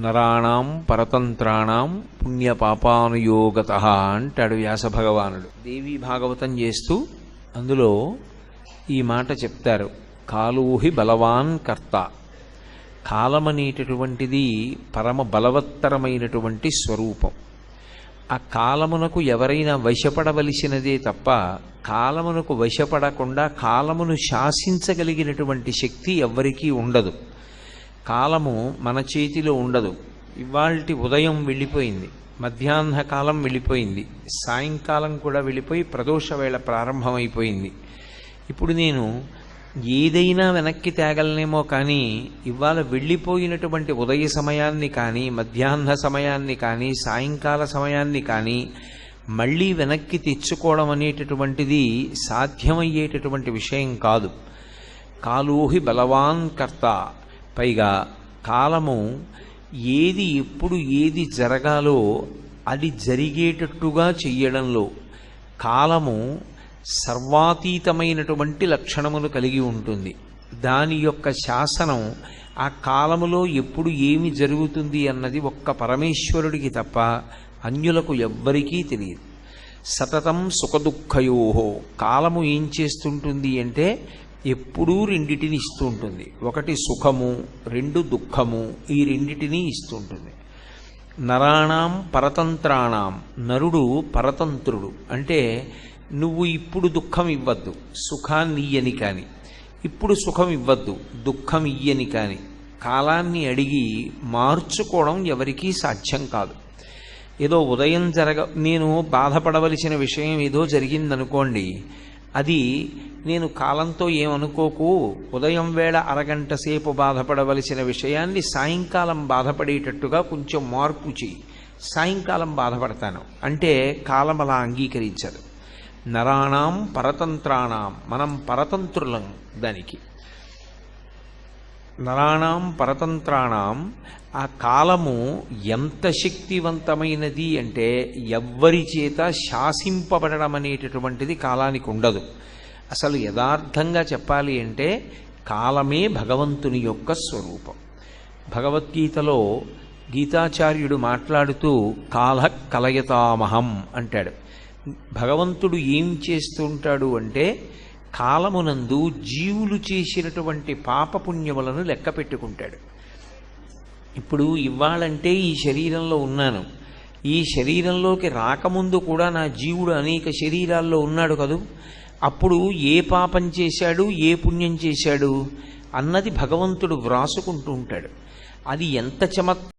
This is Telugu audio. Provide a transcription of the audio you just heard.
నరాణం పరతంత్రాణం పుణ్యపాపానుయోగత అంటాడు వ్యాస భగవానుడు దేవీ భాగవతం చేస్తూ అందులో ఈ మాట చెప్తారు. కాలూహి బలవాన్ కర్త. కాలమనేటటువంటిది పరమ బలవత్తరమైనటువంటి స్వరూపం. ఆ కాలమునకు ఎవరైనా వశపడవలసినదే తప్ప కాలమునకు వశపడకుండా కాలమును శాసించగలిగినటువంటి శక్తి ఎవ్వరికీ ఉండదు. కాలము మన చేతిలో ఉండదు. ఇవాల్టి ఉదయం వెళ్ళిపోయింది. మధ్యాహ్న కాలం వెళ్ళిపోయింది. సాయంకాలం కూడా వెళ్ళిపోయి ప్రదోష వేళ ప్రారంభమైపోయింది. ఇప్పుడు నేను ఏదైనా వెనక్కి తేగలనేమో కానీ ఇవాళ వెళ్ళిపోయినటువంటి ఉదయ సమయాన్ని కానీ మధ్యాహ్న సమయాన్ని కానీ సాయంకాల సమయాన్ని కానీ మళ్ళీ వెనక్కి తెచ్చుకోవడం అనేటటువంటిది సాధ్యమయ్యేటటువంటి విషయం కాదు. కాలోహి బలవాన్ కర్త పైగా కాలము ఏది ఎప్పుడు ఏది జరగాలో అది జరిగేటట్టుగా చెయ్యడంలో కాలము సర్వాతీతమైనటువంటి లక్షణములు కలిగి ఉంటుంది. దాని యొక్క శాసనం ఆ కాలములో ఎప్పుడు ఏమి జరుగుతుంది అన్నది ఒక్క పరమేశ్వరుడికి తప్ప అన్యులకు ఎవ్వరికీ తెలియదు. సతతం సుఖదుఖయోహో కాలము ఏం చేస్తుంటుంది అంటే ఎప్పుడూ రెండిటిని ఇస్తూ ఉంటుంది. ఒకటి సుఖము రెండు దుఃఖము ఈ రెండిటిని ఇస్తూ ఉంటుంది. నరాణం పరతంత్రాణం నరుడు పరతంత్రుడు. అంటే నువ్వు ఇప్పుడు దుఃఖం ఇవ్వద్దు సుఖాన్ని ఇయ్యని కానీ. ఇప్పుడు సుఖం ఇవ్వద్దు దుఃఖం ఇయ్యని కానీ. కాలాన్ని అడిగి మార్చుకోవడం ఎవరికీ సాధ్యం కాదు. ఏదో ఉదయం జరగ నేను బాధపడవలసిన విషయం ఏదో జరిగిందనుకోండి అది నేను కాలంతో ఏమనుకోకు ఉదయం వేళ అరగంట సేపు బాధపడవలసిన విషయాన్ని సాయంకాలం బాధపడేటట్టుగా కొంచెం మార్పు చేయి సాయంకాలం బాధపడతాను. అంటే కాలం అలా అంగీకరించదు. నరాణం పరతంత్రాణం మనం పరతంత్రులం దానికి. నరాణం పరతంత్రాణం ఆ కాలము ఎంత శక్తివంతమైనది అంటే ఎవ్వరి చేత శాసింపబడడం అనేటటువంటిది కాలానికి ఉండదు. అసలు యథార్థంగా చెప్పాలి అంటే కాలమే భగవంతుని యొక్క స్వరూపం. భగవద్గీతలో గీతాచార్యుడు మాట్లాడుతూ కాల కలయతామహం అంటాడు. భగవంతుడు ఏం చేస్తుంటాడు అంటే కాలమునందు జీవులు చేసినటువంటి పాపపుణ్యములను లెక్క పెట్టుకుంటాడు. ఇప్పుడు ఇవ్వాలంటే ఈ శరీరంలో ఉన్నాను. ఈ శరీరంలోకి రాకముందు కూడా నా జీవుడు అనేక శరీరాల్లో ఉన్నాడు కదూ? అప్పుడు ఏ పాపం చేశాడు? ఏ పుణ్యం చేశాడు? అన్నది భగవంతుడు వ్రాసుకుంటూ ఉంటాడు. అది ఎంత చమత్